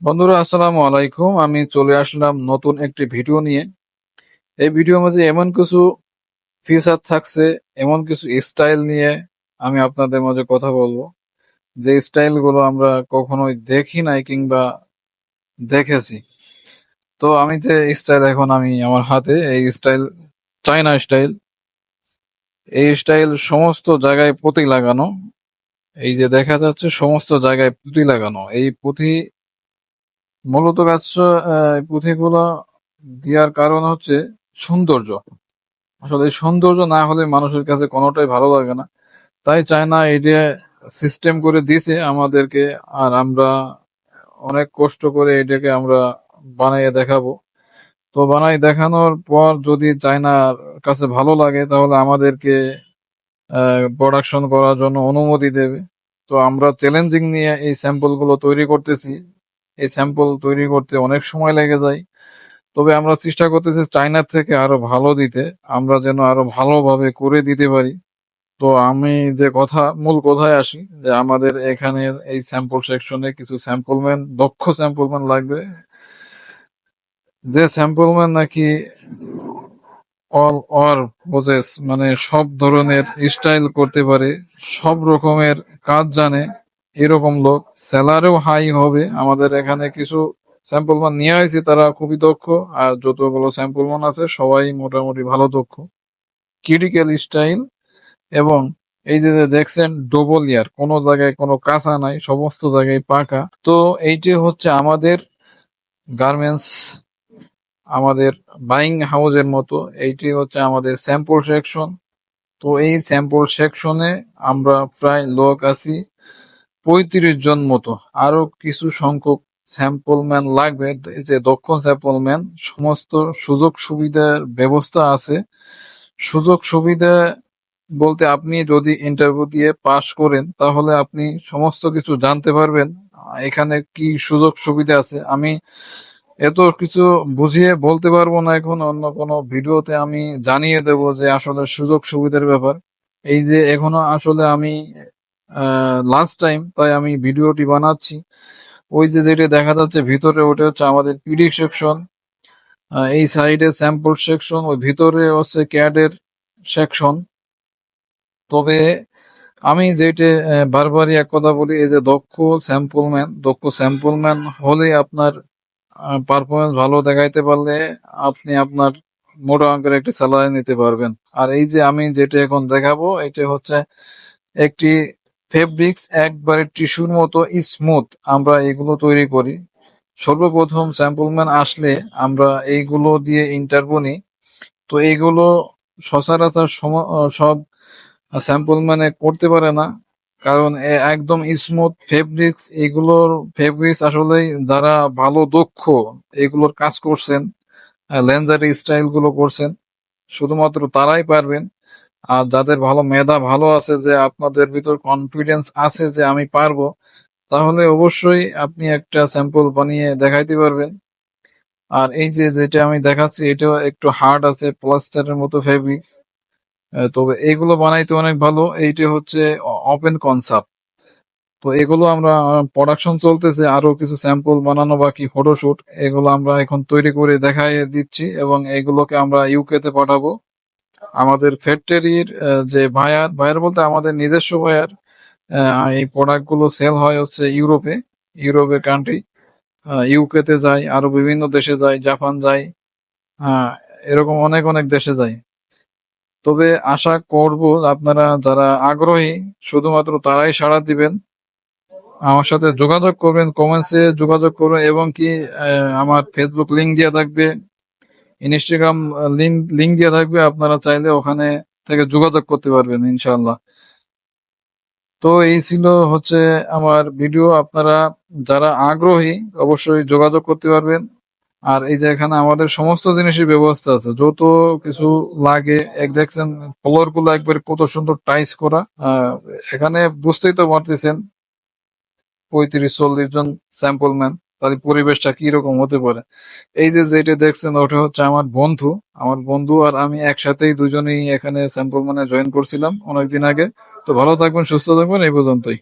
বন্ধুরা, আসসালামু আলাইকুম। আমি চলে আসলাম নতুন একটি ভিডিও নিয়ে। এই ভিডিওর মাঝে এমন কিছু ফিচার থাকছে, এমন কিছু স্টাইল নিয়ে আমি আপনাদের মাঝে কথা বলব। যে স্টাইলগুলো আমরা কখনোই দেখি নাই কিংবা দেখেছি। তো আমি যে স্টাইল এখন আমি আমার হাতে, এই স্টাইল চাইনা স্টাইল এই স্টাইল সমস্ত জায়গায় পুঁতি লাগানো, এই যে দেখা যাচ্ছে সমস্ত জায়গায় পুঁতি লাগানো, এই পুঁতি মূলত এই পুঁথিগুলো দেওয়ার কারণ হচ্ছে সৌন্দর্য। আসলে এই সৌন্দর্য না হলে মানুষের কাছে কোনোটাই ভালো লাগে না। তাই চায় না এটা সিস্টেম করে দিছে আমাদেরকে, আর আমরা অনেক কষ্ট করে এটাকে আমরা বানাইয়ে দেখাবো। তো বানাই দেখানোর পর যদি চায়নার কাছে ভালো লাগে, তাহলে আমাদেরকে প্রোডাকশন করার জন্য অনুমতি দেবে। তো আমরা চ্যালেঞ্জিং নিয়ে এই স্যাম্পলগুলো তৈরি করতেছি। এই স্যাম্পল তৈরি করতে অনেক সময় লেগে যায়। তবে আমরা চেষ্টা করতেছি চায়নার থেকে আরও ভালো দিতে, আমরা যেন আরও ভালোভাবে করে দিতে পারি। তো আমি যে কথা, মূল কথায় আসি যে আমাদের এখানের এই স্যাম্পল সেকশনে কিছু স্যাম্পলম্যান দক্ষ স্যাম্পলম্যান লাগবে। যে স্যাম্পলম্যান নাকি অল অর প্রসেস মানে সব ধরনের স্টাইল করতে পারে, সব রকমের কাজ জানে। এরকম লোক। স্যালারিও হাই হবে। আমাদের এখানে কিছু স্যাম্পল মান নিয়ে আসি তারা খুবই দক্ষ। আর যতগুলো স্যাম্পল মান আছে, সবাই মোটামুটি ভালো দক্ষ। ক্রিটিক্যাল স্টাইল এবং এই যে দেখছেন ডবল ইয়ার কোনো জায়গায় কোনো কাঁচা নাই, সমস্ত জায়গায় পাকা। তো এইটি হচ্ছে আমাদের গার্মেন্টস আমাদের বাইং হাউসের মতো। এইটি হচ্ছে আমাদের স্যাম্পল সেকশন তো এই স্যাম্পল সেকশনে আমরা প্রায় লোক আছি। পঁয়ত্রিশ জন মতো। আরও কিছু সংখ্যক স্যাম্পল ম্যান লাগবে। যে দক্ষ স্যাম্পলম্যান সমস্ত সুযোগ সুবিধার ব্যবস্থা আছে। সুযোগ সুবিধা বলতে আপনি যদি ইন্টারভিউ দিয়ে পাশ করেন, তাহলে আপনি সমস্ত কিছু জানতে পারবেন। এখানে কি সুযোগ সুবিধা আছে? আমি এত কিছু বুঝিয়ে বলতে পারব না এখন। অন্য কোনো ভিডিওতে আমি জানিয়ে দেব যে আসলে সুযোগ সুবিধার ব্যাপার। এই যে এখনও আসলে আমি লাস্ট টাইম তাই আমি ভিডিওটি বানাচ্ছি। ওই যে যেটা দেখা যাচ্ছে ভিতরে, ওটা হচ্ছে আমাদের পিডি সেকশন এই সাইডে স্যাম্পল সেকশন ওই ভিতরে হচ্ছে ক্যাডের সেকশন তবে আমি যেটা বারবারই এক কথা বলি, এই যে দক্ষ স্যাম্পল ম্যান দক্ষ স্যাম্পল ম্যান হলে আপনার পারফরমেন্স ভালো দেখাইতে পারলে আপনি আপনার মোটা অঙ্কের একটি স্যালারি নিতে পারবেন। আর এই যে আমি যেটা এখন দেখাবো, এটা হচ্ছে একটি ফেব্রিক্স একবারে টিস্যুর মতো স্মুথ আমরা এগুলো তৈরি করি। সর্বপ্রথম স্যাম্পলম্যান আসলে আমরা এইগুলো দিয়ে ইন্টারভিউ নিই তো এইগুলো সচরাচর সব স্যাম্পলম্যানে করতে পারে না। কারণ একদম স্মুথ ফেব্রিক্স এগুলোর ফেব্রিক্স আসলে যারা ভালো দক্ষ, এগুলোর কাজ করছেন লেন্সারি স্টাইলগুলো করছেন, শুধুমাত্র তারাই পারবেন। আর যাদের ভালো মেধা ভালো আছে যে আপনাদের ভিতর কনফিডেন্স আছে যে আমি পারব, তাহলে অবশ্যই আপনি একটা স্যাম্পল বানিয়ে দেখাইতে পারবেন। আর এই যে যেটা আমি দেখাচ্ছি, এটাও একটু হার্ড আছে প্লাস্টারের মতো ফেব্রিক্স তবে এগুলো বানাইতে অনেক ভালো। এইটা হচ্ছে ওপেন কনসেপ্ট তো এগুলো আমরা প্রোডাকশন চলতেছে আরও কিছু স্যাম্পল বানানো বাকি ফটোশুট এগুলো আমরা এখন তৈরি করে দেখাই দিচ্ছি এবং এগুলোকে আমরা ইউকে তে পাঠাবো। আমাদের ফ্যাক্টরির যে ভায়ার ভায়ার বলতে আমাদের নিজস্ব ভায়ার এই প্রোডাক্টগুলো সেল হয় হচ্ছে ইউরোপে, ইউরোপের কান্ট্রি ইউকে তে যায়, আরও বিভিন্ন দেশে যায় জাপান যায় এরকম অনেক অনেক দেশে যায়। তবে আশা করব আপনারা যারা আগ্রহী, শুধুমাত্র তারাই সাড়া দিবেন। আমার সাথে যোগাযোগ করবেন কমেন্টসে যোগাযোগ করবেন এবং কি আমার ফেসবুক লিঙ্ক দেওয়া থাকবে। ইনস্টাগ্রাম লিঙ্ক লিঙ্ক দেওয়া থাকবে, আপনারা চাইলে ওখানে থেকে যোগাযোগ করতে পারবেন ইনশাল্লাহ তো এই ছিল হচ্ছে আমার ভিডিও আপনারা যারা আগ্রহী, অবশ্যই যোগাযোগ করতে পারবেন। আর এই যে এখানে আমাদের সমস্ত জিনিসের ব্যবস্থা আছে, যত কিছু লাগে, এক দেখছেন ফ্লোরগুলো একবারে কত সুন্দর টাইস করা এখানে বুঝতেই তো পারতেছেন, পঁয়ত্রিশ, চল্লিশ জন স্যাম্পল ম্যান তাদের পরিবেশটা কীরকম হতে পারে? এই যে যেটা দেখছেন, ওটা হচ্ছে আমার বন্ধু। আমার বন্ধু আর আমি একসাথেই দুজনেই এখানে স্যাম্পল মানে জয়েন করছিলাম অনেকদিন আগে। তো ভালো থাকবেন, সুস্থ থাকবেন, এই পর্যন্তই।